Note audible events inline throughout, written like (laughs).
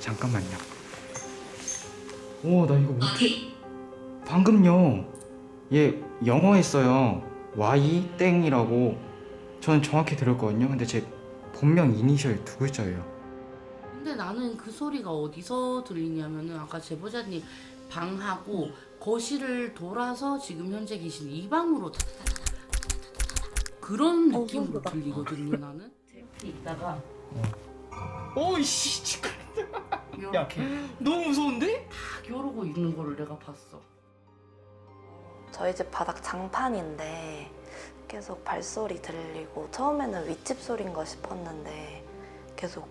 잠깐만요. 오, 나 이거 못해. 방금요. 얘 영어 했어요. Y 땡이라고. 저는 정확히 들었거든요. 근데 제 본명 이니셜 두 글자예요. 근데 나는 그 소리가 어디서 들리냐면은 아까 제보자님 방하고 거실을 돌아서 지금 현재 계신 이 방으로 그런 느낌으로 들리거든요 나는. 있다가 오이씨 이렇게 너무 무서운데? 딱 이러고 있는 거를 내가 봤어 저희 집 바닥 장판인데 계속 발소리 들리고 처음에는 윗집 소리인가 싶었는데 계속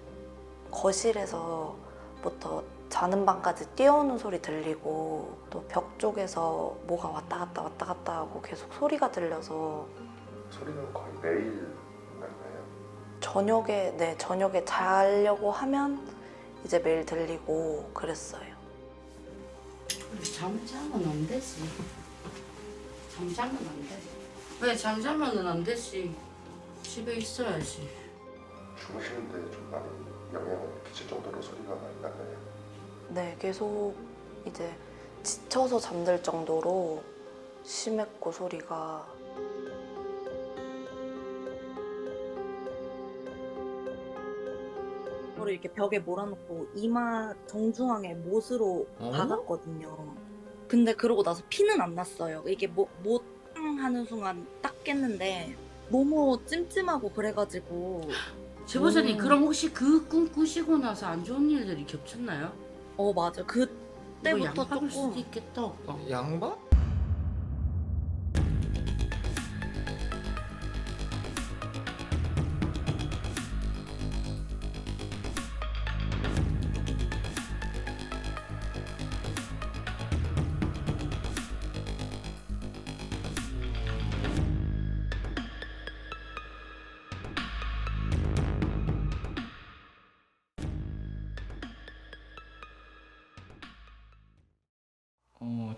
거실에서부터 자는 방까지 뛰어오는 소리 들리고 또 벽 쪽에서 뭐가 왔다 갔다 왔다 갔다 하고 계속 소리가 들려서 소리는 거의 매일 나나요? 저녁에 네 저녁에 자려고 하면 이제 매일 들리고 그랬어요. 잠자면 안 되지 잠자면 안 되지 왜 잠자면은 안 되지 집에 있어야지 주무시는데 좀 많이 영향을 끼칠 정도로 소리가 많이 나나요? 네, 계속 이제 지쳐서 잠들 정도로 심했고 소리가 저를 이렇게 벽에 몰아놓고 이마 정중앙에 못으로 어? 박았거든요. 근데 그러고 나서 피는 안 났어요. 이게 뭐, 못 하는 순간 딱 깼는데 너무 찜찜하고 그래가지고 제보자님 음. 그럼 혹시 그 꿈 꾸시고 나서 안 좋은 일들이 겹쳤나요? 어 맞아 이거 그때부터 양파일 조금 수도 있겠다 오빠 양바?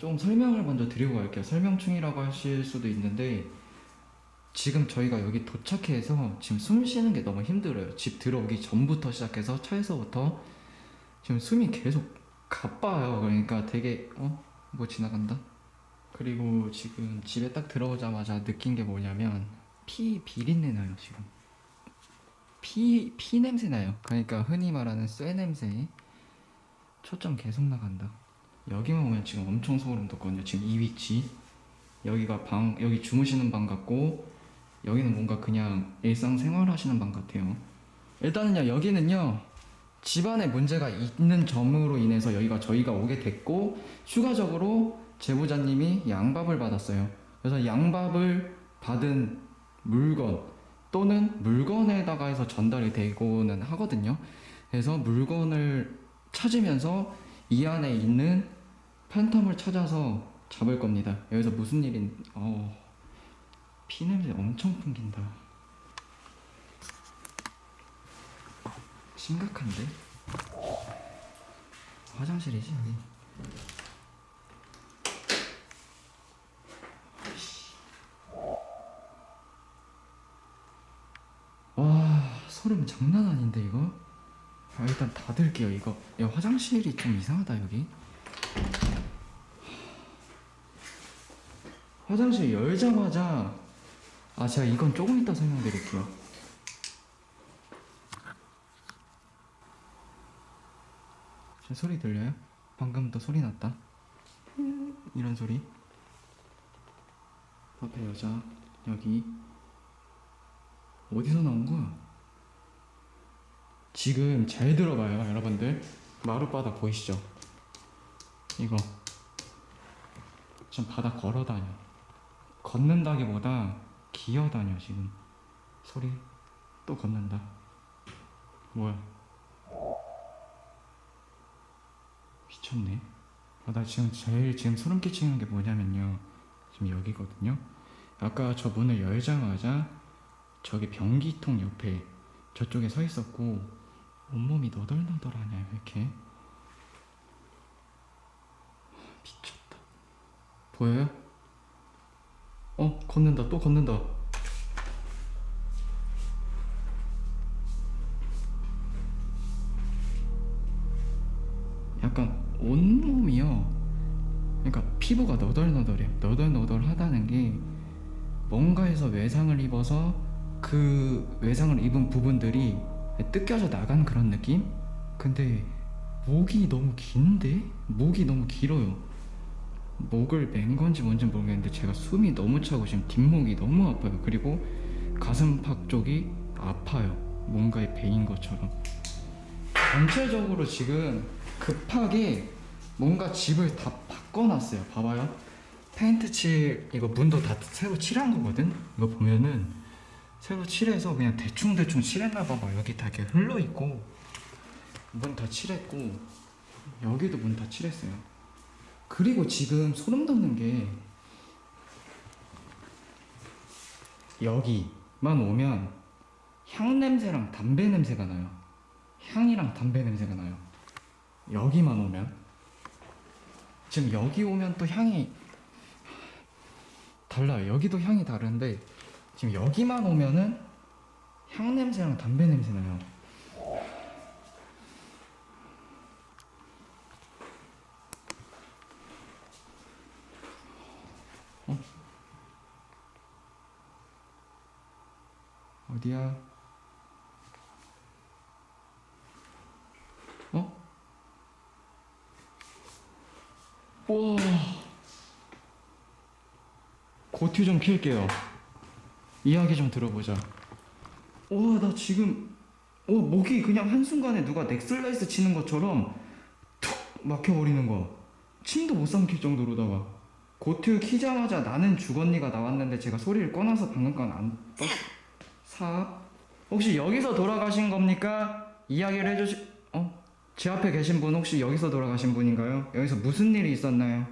좀 설명을 먼저 드리고 갈게요. 설명충이라고 하실 수도 있는데 지금 저희가 여기 도착해서 지금 숨 쉬는 게 너무 힘들어요. 집 들어오기 전부터 시작해서 차에서부터 지금 숨이 계속 가빠요. 그러니까 되게 어? 뭐 지나간다. 그리고 지금 집에 딱 들어오자마자 느낀 게 뭐냐면 피 비린내 나요, 지금. 피, 피 냄새 나요. 그러니까 흔히 말하는 쇠 냄새. 초점 계속 나간다. 여기만 오면 지금 엄청 소름 돋거든요. 지금 이 위치 여기가 방 여기 주무시는 방 같고 여기는 뭔가 그냥 일상생활 하시는 방 같아요. 일단은요 여기는요 집안에 문제가 있는 점으로 인해서 여기가 저희가 오게 됐고 추가적으로 제보자님이 양밥을 받았어요. 그래서 양밥을 받은 물건 또는 물건에다가 해서 전달이 되고는 하거든요. 그래서 물건을 찾으면서 이 안에 있는 팬텀을 찾아서 잡을 겁니다. 여기서 무슨 일인? 어, 피 냄새 엄청 풍긴다. 심각한데? 화장실이지 여기. 와 소름 장난 아닌데 이거? 아, 일단 닫을게요 이거 야, 화장실이 좀 이상하다 여기 화장실 열자마자 아 제가 이건 조금 이따 설명드릴게요 저 소리 들려요? 방금도 소리 났다 이런 소리 앞에 여자 여기 어디서 나온 거야? 지금 잘 들어봐요, 여러분들. 마룻바닥 보이시죠? 이거. 지금 바닥 걸어 다녀. 걷는다기보다 기어 다녀, 지금. 소리 또 걷는다. 뭐야? 미쳤네. 아, 나 지금 제일 지금 소름 끼치는 게 뭐냐면요. 지금 여기거든요. 아까 저 문을 열자마자 저기 변기통 옆에 저쪽에 서 있었고 온몸이 너덜너덜하냐 왜 이렇게 미쳤다 보여요? 어 걷는다. 또 걷는다. 약간 온몸이요. 그러니까 피부가 너덜너덜해요 너덜너덜하다는 게 뭔가에서 외상을 입어서 그 외상을 입은 부분들이 뜯겨져 나간 그런 느낌? 근데 목이 너무 긴데? 목이 너무 길어요. 목을 맨 건지 뭔지 모르겠는데 제가 숨이 너무 차고 지금 뒷목이 너무 아파요. 그리고 가슴팍 쪽이 아파요. 뭔가에 베인 것처럼. 전체적으로 지금 급하게 뭔가 집을 다 바꿔놨어요. 봐봐요. 페인트 칠 이거 문도 다 새로 칠한 거거든. 이거 보면은 새로 칠해서 그냥 대충 대충 칠했나 봐봐. 여기 다 이렇게 흘러 있고 문 다 칠했고 여기도 문 다 칠했어요. 그리고 지금 소름 돋는 게 여기만 오면 향 냄새랑 담배 냄새가 나요. 향이랑 담배 냄새가 나요. 여기만 오면 지금 여기 오면 또 향이 달라요. 여기도 향이 다른데 지금 여기만 오면은 향 냄새랑 담배 냄새 나요. 어? 어디야? 어? 와. 고튜 좀 킬게요. 이야기 좀 들어보자. 와, 나 지금 어, 목이 그냥 한순간에 누가 넥슬라이스 치는 것처럼 툭 막혀버리는 거야. 침도 못 삼킬 정도로다가. 고튜 키자마자 나는 죽었니가 나왔는데 제가 소리를 꺼놔서 방금 건안 떴. 사. 혹시 여기서 돌아가신 겁니까? 이야기를 해주시. 어? 제 앞에 계신 분 혹시 여기서 돌아가신 분인가요? 여기서 무슨 일이 있었나요?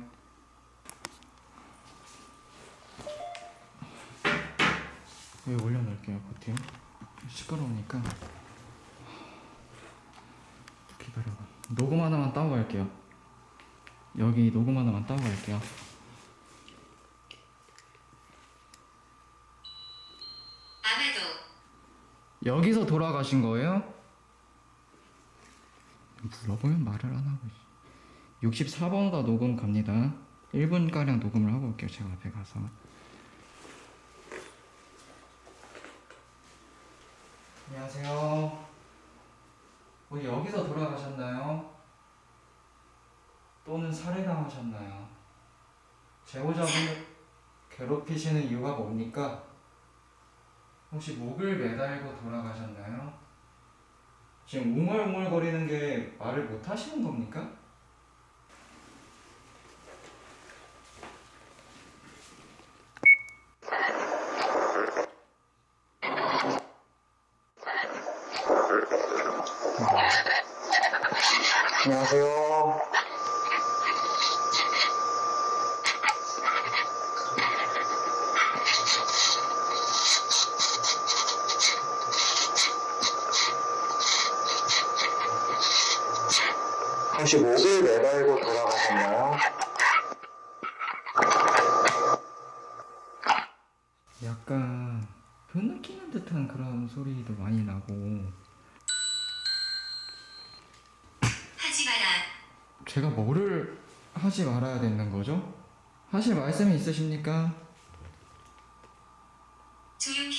여기 올려놓을게요 버튼 시끄러우니까 기다려봐 녹음 하나만 따고 갈게요 여기 녹음 하나만 따고 갈게요 아마도 여기서 돌아가신 거예요? 물어보면 말을 안 하고 64번가 녹음 갑니다 1분가량 녹음을 하고 올게요 제가 앞에 가서 안녕하세요 우리 여기서 돌아가셨나요? 또는 살해당하셨나요? 제보자분을 괴롭히시는 이유가 뭡니까? 혹시 목을 매달고 돌아가셨나요? 지금 웅얼웅얼거리는 게 말을 못 하시는 겁니까? 안녕하세요. 혹시 목을 매달고 돌아가셨나요? 약간 흐느끼는 듯한 그런 소리도 많이 나고 하지 마라. 제가 뭐를 하지 말아야 되는 거죠? 하실 말씀이 있으십니까? 조용히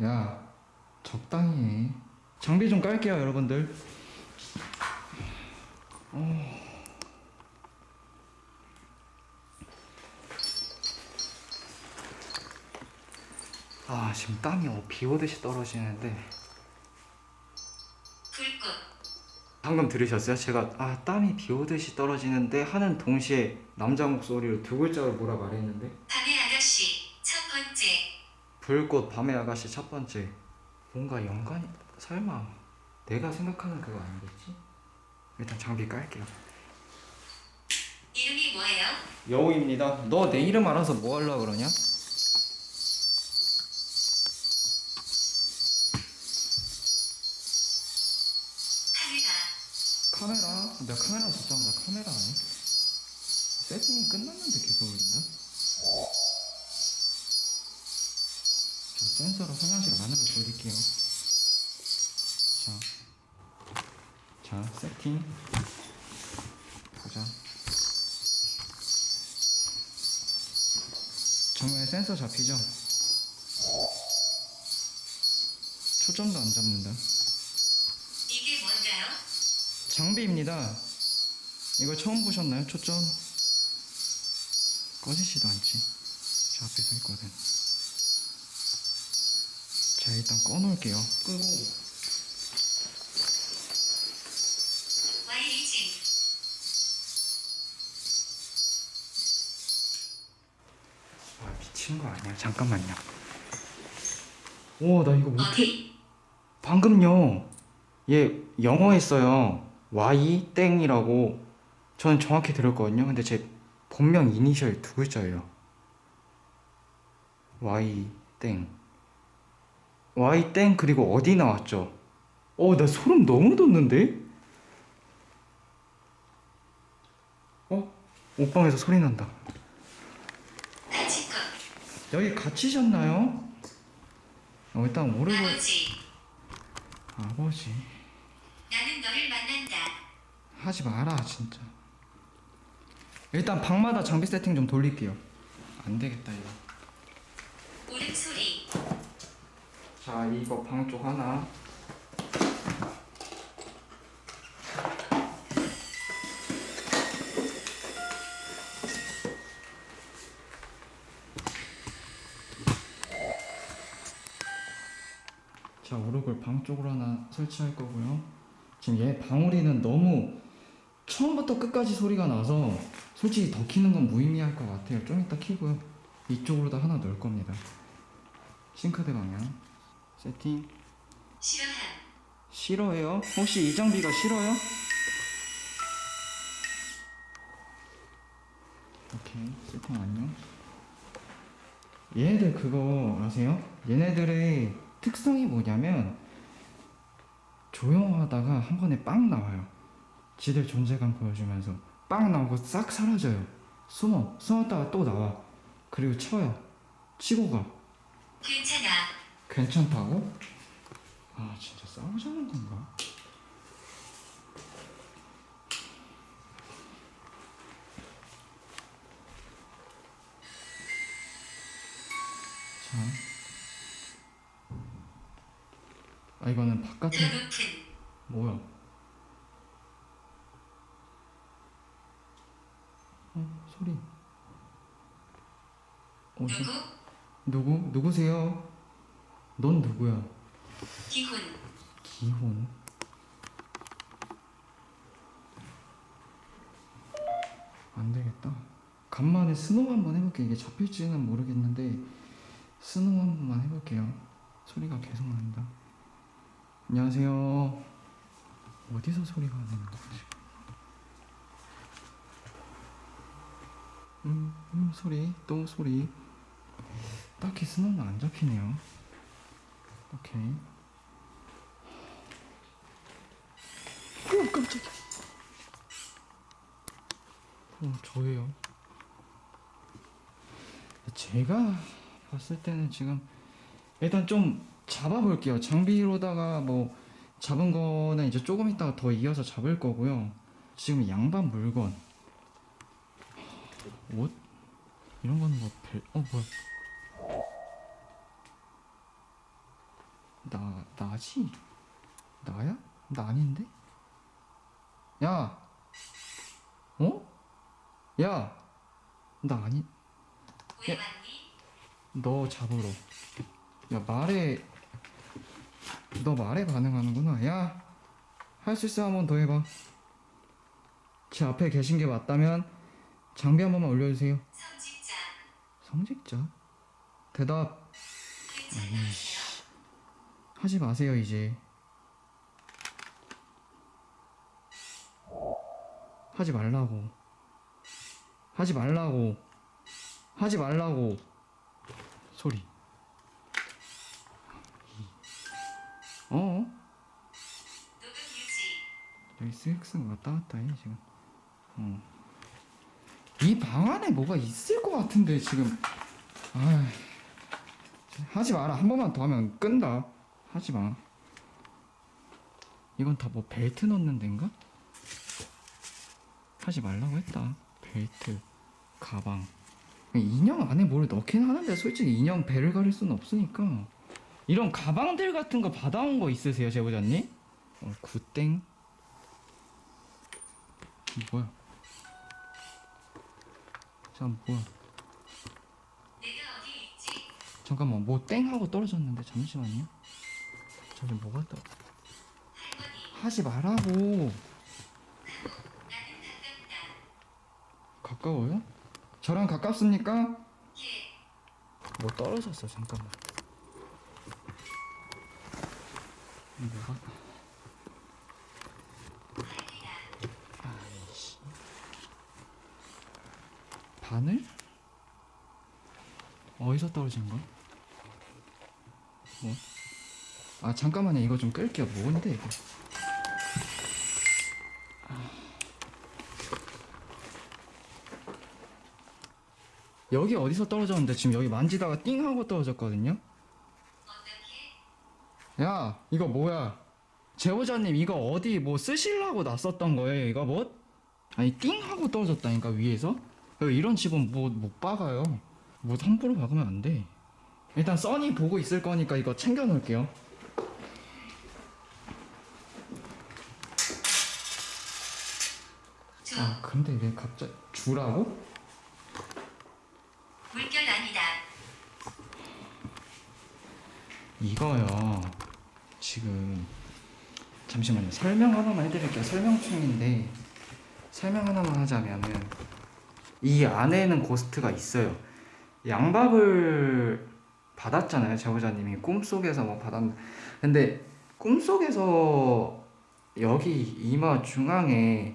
해. 야 적당히 해 장비 좀 깔게요 여러분들 어. 아 지금 땀이 어, 비 오듯이 떨어지는데 불꽃. 방금 들으셨어요? 제가 아 땀이 비 오듯이 떨어지는데 하는 동시에 남자 목소리로 두 글자를 뭐라 말했는데 밤의 아가씨 첫 번째. 불꽃 밤의 아가씨 첫 번째 뭔가 연관이 설마 내가 생각하는 그거 아니겠지? 일단 장비 깔게요 이름이 뭐예요? 여우입니다 너 내 이름 알아서 뭐 하려고 그러냐? 카메라. 카메라 내가 카메라 듣자마자 카메라 아니? 세팅이 끝났는데 계속 올린다? 자 센서로 화장실 안으로 돌릴게요 자, 자, 세팅. 보자. 정면에 센서 잡히죠? 초점도 안 잡는다. 이게 뭔가요? 장비입니다. 이거 처음 보셨나요? 초점? 꺼지지도 않지. 저 앞에 서 있거든. 자, 일단 꺼놓을게요. 끄고. 아 미친 거 아니야? 잠깐만요. 오 나 이거 못해. 어디 방금요. 얘 영어 했어요. Y 땡이라고 저는 정확히 들었거든요. 근데 제 본명 이니셜 두 글자예요. Y 땡. Y 땡 그리고 어디 나왔죠? 어, 나 소름 너무 돋는데? 어? 옷방에서 소리 난다. 여기 갇히셨나요? 어, 일단 오르고 아버지 아버지 나는 너를 만난다 하지 마라 진짜. 일단 방마다 장비 세팅 좀 돌릴게요. 안 되겠다 이거. 울음 소리 자 이거 방 쪽 하나. 자 오르골 방 쪽으로 하나 설치할 거고요. 지금 얘 방울이는 너무 처음부터 끝까지 소리가 나서 솔직히 더 키는 건 무의미할 것 같아요. 좀 이따 키고요. 이쪽으로도 하나 넣을 겁니다. 싱크대 방향 세팅 싫어해요? 혹시 이 장비가 싫어요? 오케이 세팅 완료 얘네들 그거 아세요? 얘네들의 특성이 뭐냐면 조용하다가 한 번에 빵 나와요. 지들 존재감 보여주면서 빵 나오고 싹 사라져요. 숨어 숨었다가 또 나와. 그리고 쳐요. 치고 가. 괜찮아. 괜찮다고? 아 진짜 싸우자는 건가? 아 이거는 더 바깥에 높은 뭐야? 어 소리. 어디? 누구 누구? 누구세요? 넌 누구야? 기혼 기혼 안 되겠다. 간만에 스노우 한번 해볼게. 이게 잡힐지는 모르겠는데 스노우 한 번만 해볼게요. 소리가 계속 난다. 안녕하세요. 어디서 소리가 나는 거지? 음, 음 소리 또 소리. 딱히 스노우는 안 잡히네요. 오케이. 오 깜짝이야. 어 저예요. 제가 봤을 때는 지금 일단 좀 잡아볼게요. 장비로다가 뭐 잡은 거는 이제 조금 있다가 더 이어서 잡을 거고요. 지금 양반 물건 옷 이런 거는 뭐 별 어 뭐야 나 나지 나야 나 아닌데 야 어? 야, 나 아니. 왔니 너 잡으러. 야, 말에, 너 말에 반응하는구나. 야, 할 수 있어. 한 번 더 해봐. 제 앞에 계신 게 맞다면 장비 한 번만 올려주세요. 성직자 성직자? 대답 괜찮아 하지 마세요, 이제. 하지 말라고. 하지 말라고. 하지 말라고. 소리. 어? 여기 쓱쓱 왔다 갔다 해, 지금. 어. 이 방 안에 뭐가 있을 것 같은데, 지금. 아 하지 마라. 한 번만 더 하면 끈다. 하지 마. 이건 다 뭐 벨트 넣는 데인가? 하지 말라고 했다. 벨트, 가방. 인형 안에 뭘 넣긴 하는데 솔직히 인형 배를 가릴 수는 없으니까 이런 가방들 같은 거 받아온 거 있으세요 제보자님? 어, 굿땡 뭐야 잠 뭐야? 잠깐만 뭐 땡 하고 떨어졌는데 잠시만요 저기 뭐가 떠 하지 말라고. 가까워요? 저랑 가깝습니까? 예, 뭐 떨어졌어 잠깐만 뭐가 아이씨 바늘? 어디서 떨어진 거야? 뭐? 아 잠깐만요 이거 좀 끌게요 뭔데 이거 아. 여기 어디서 떨어졌는데 지금 여기 만지다가 띵 하고 떨어졌거든요? 야 이거 뭐야 제보자님 이거 어디 뭐 쓰시려고 놨었던 거예요 이거 뭐? 아니 띵 하고 떨어졌다니까 위에서 이런 집은 뭐 못 박아요 뭐 함부로 박으면 안돼 일단 써니 보고 있을 거니까 이거 챙겨 놓을게요 저아 근데 왜 갑자기 주라고? 물결 아니다. 이거요 잠시만요. 설명 하나만 해드릴게요. 설명 중인데 설명 하나만 하자면은 이 안에는 고스트가 있어요. 양밥을 받았잖아요 제보자님이. 꿈속에서 뭐 받았는데 근데 꿈속에서 여기 이마 중앙에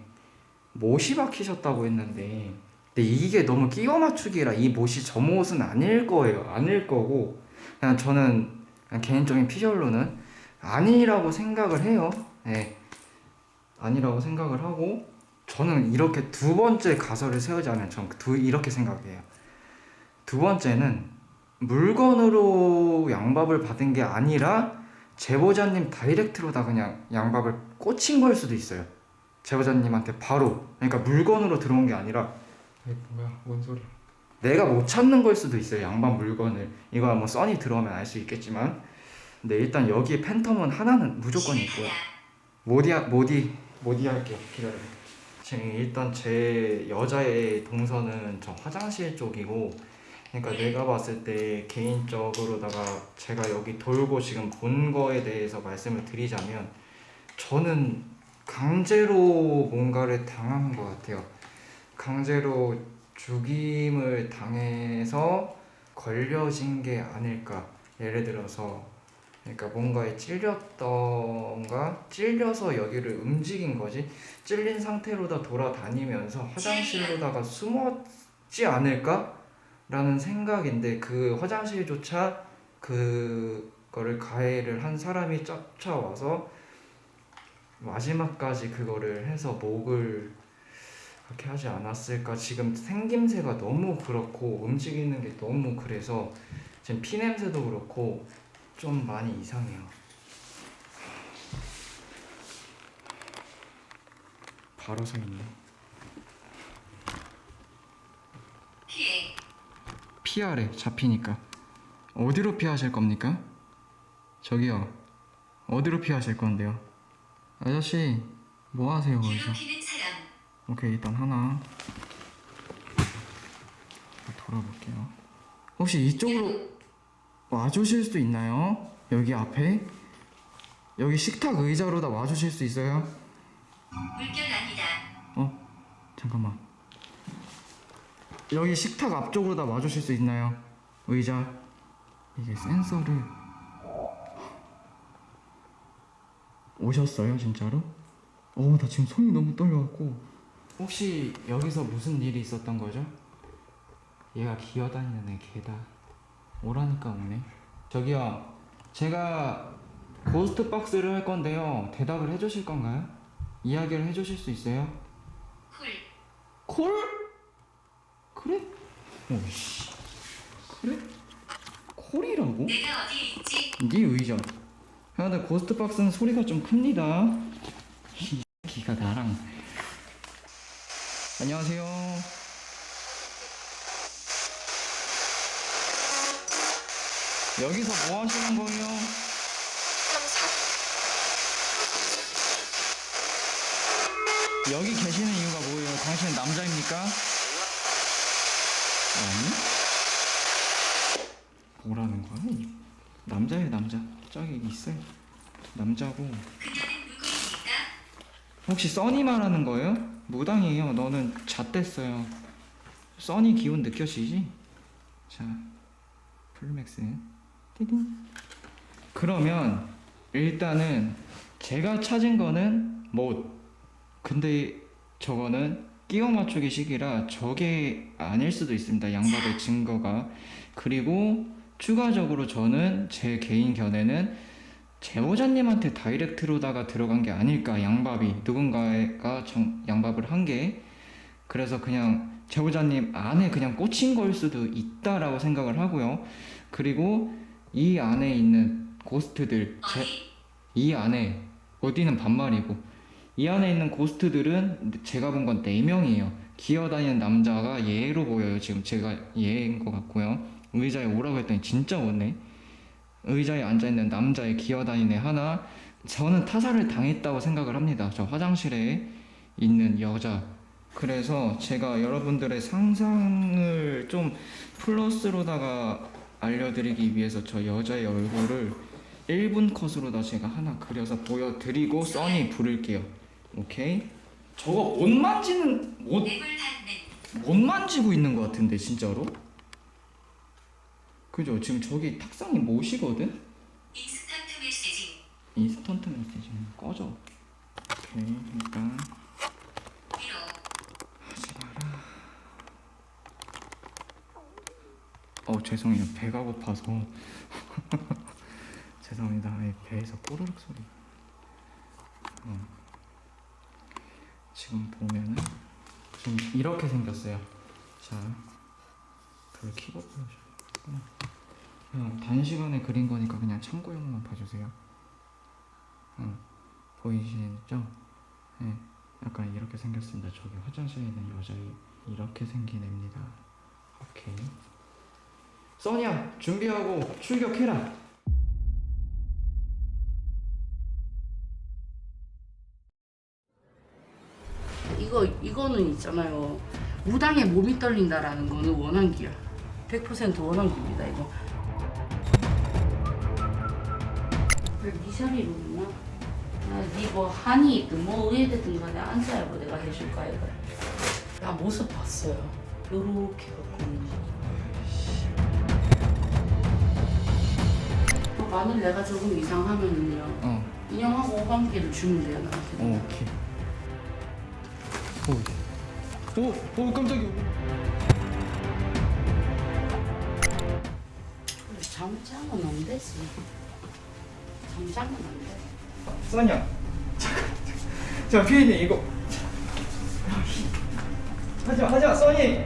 못이 박히셨다고 했는데 근데 이게 너무 끼워 맞추기라 이 못이 저 못은 아닐 거예요. 아닐 거고 그냥 저는 그냥 개인적인 피셜로는 아니라고 생각을 해요. 네. 아니라고 생각을 하고 저는 이렇게 두 번째 가설을 세우자면 전두 이렇게 생각해요. 두 번째는 물건으로 양밥을 받은 게 아니라 제보자님 다이렉트로 다 그냥 양밥을 꽂힌 걸 수도 있어요. 제보자님한테 바로 그러니까 물건으로 들어온 게 아니라 에이, 뭐야 뭔 소리야 내가 못 찾는 걸 수도 있어요 양반 물건을 이거 뭐 써니 들어오면 알 수 있겠지만 근데 일단 여기 팬텀은 하나는 무조건 있고요 모디 하- 모디. 모디 할게요. 기다려 지금 일단 제 여자의 동선은 저 화장실 쪽이고 그러니까 내가 봤을 때 개인적으로다가 제가 여기 돌고 지금 본 거에 대해서 말씀을 드리자면 저는 강제로 뭔가를 당한 것 같아요. 강제로 죽임을 당해서 걸려진 게 아닐까. 예를 들어서 그러니까 뭔가에 찔렸던가 찔려서 여기를 움직인 거지. 찔린 상태로다 돌아다니면서 화장실로다가 숨었지 않을까? 라는 생각인데 그 화장실조차 그거를 가해를 한 사람이 쫓아와서 마지막까지 그거를 해서 목을 그렇게 하지 않았을까 지금 생김새가 너무 그렇고 움직이는 게 너무 그래서 지금 피 냄새도 그렇고 좀 많이 이상해요 바로 서 있네 피해. 피하래 잡히니까 어디로 피하실 겁니까? 저기요 어디로 피하실 건데요? 아저씨 뭐 하세요 거기서? 오케이 일단 하나 돌아볼게요 혹시 이쪽으로 와주실 수 있나요? 여기 앞에 여기 식탁 의자로 다 와주실 수 있어요? 물결 아니다. 어? 잠깐만 여기 식탁 앞쪽으로 다 와주실 수 있나요? 의자 이게 센서를 오셨어요 진짜로? 어나 지금 손이 너무 떨려갖고 혹시 여기서 무슨 일이 있었던 거죠? 얘가 기어다니는 애 개다 오라니까 오네 저기요 제가 고스트 박스를 할 건데요 대답을 해주실 건가요? 이야기를 해주실 수 있어요? 쿨. 콜? 그래? 오씨 그래? 콜이라고? 내가 어디 있지? 네 의전 야 근데 고스트 박스는 소리가 좀 큽니다 이 기가 나랑 안녕하세요 여기서 뭐 하시는 거예요? 여기 계시는 이유가 뭐예요? 당신은 남자입니까? 아니? 뭐라는 거야? 이 남자예요 남자 저기 있어요 남자고? 혹시 써니 말하는 거예요? 무당이에요 너는 잣됐어요 써니 기운 느껴지지? 자 풀맥스 그러면 일단은 제가 찾은 거는 못. 근데 저거는 끼워 맞추기 식이라 저게 아닐 수도 있습니다. 양밥의 증거가. 그리고 추가적으로 저는 제 개인 견해는 제보자님한테 다이렉트로다가 들어간 게 아닐까. 양밥이. 누군가가 정- 양밥을 한 게. 그래서 그냥 제보자님 안에 그냥 꽂힌 걸 수도 있다라고 생각을 하고요. 그리고 이 안에 있는 고스트들 제? 이 안에 어디는 반말이고 이 안에 있는 고스트들은 제가 본 건 4명이에요. 기어다니는 남자가 얘로 보여요. 지금 제가 얘인 것 같고요. 의자에 오라고 했더니 진짜 오네. 의자에 앉아있는 남자의 기어다니는 애 하나 저는 타살을 당했다고 생각을 합니다. 저 화장실에 있는 여자. 그래서 제가 여러분들의 상상을 좀 플러스로다가 알려드리기 위해서 저 여자의 얼굴을 1분 컷으로 다 제가 하나 그려서 보여드리고 써니 부를게요 오케이? 저거 못 만지는 못, 못 만지고 있는 것 같은데 진짜로? 그죠? 지금 저기 탁상이 못이거든? 인스턴트 메시지 인스턴트 메시지는 꺼져 오케이 일단 위로 하지 마라 어 죄송해요. 배가 고파서. (laughs) 죄송합니다. 아예 배에서 꼬르륵 소리. 어. 지금 보면은 지금 이렇게 생겼어요. 자불 켜고 보여줘요. 그냥 단시간에 그린 거니까 그냥 참고용만 봐주세요. 어, 보이시죠? 네, 약간 이렇게 생겼습니다. 저기 화장실에 있는 여자 이렇게 생긴 애입니다. 오케이 써니야 준비하고 출격해라 이거 이거는 있잖아요. 무당에 몸이 떨린다라는 거는 원한기야. 100% 원한기입니다 이거. 그래 네 자리로 있나? 아, 네뭐 한이 있든 뭐 의대든 간에 앉아야 내가 해줄까 이거. 나 모습 봤어요. 요렇게 갖고 있는 거. 만일 내가 조금 이상 하면은요 어. 인형하고 호감기를 주면 돼요 나한테. 어, 오케이. 오, 오, 오 깜짝이야. 잠자면 안 되지. 잠자면 안 돼. 써니야 잠깐. 자 피디님 이거. 하지마 하지마 써니